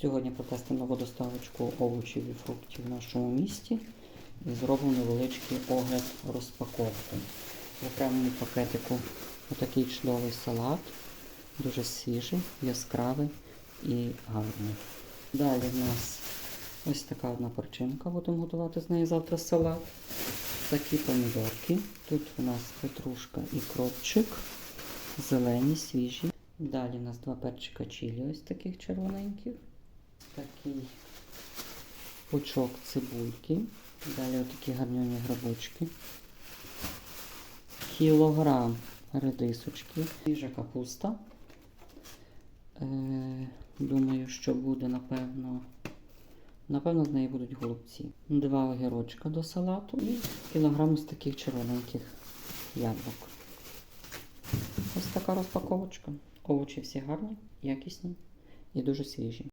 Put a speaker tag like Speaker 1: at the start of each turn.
Speaker 1: Сьогодні протестимо нову доставочку овочів і фруктів в нашому місті і зробимо невеличкий огляд розпаковки. В окремому пакетику отакий чудовий салат, дуже свіжий, яскравий і гарний. Далі в нас ось така одна перчинка, будемо готувати з неї завтра салат. Такі помідорки. Тут у нас петрушка і кропчик, зелені, свіжі. Далі у нас два перчика чилі, ось таких червоненьких. Такий пучок цибульки. Далі отакі гарнюні грибочки. Кілограм редисочки. Свіжа капуста. Е, думаю, що буде, напевно, напевно, з неї будуть голубці. Два огірочка до салату і кілограм з таких червоненьких яблук. Ось така розпаковочка. Овочі всі гарні, якісні і дуже свіжі.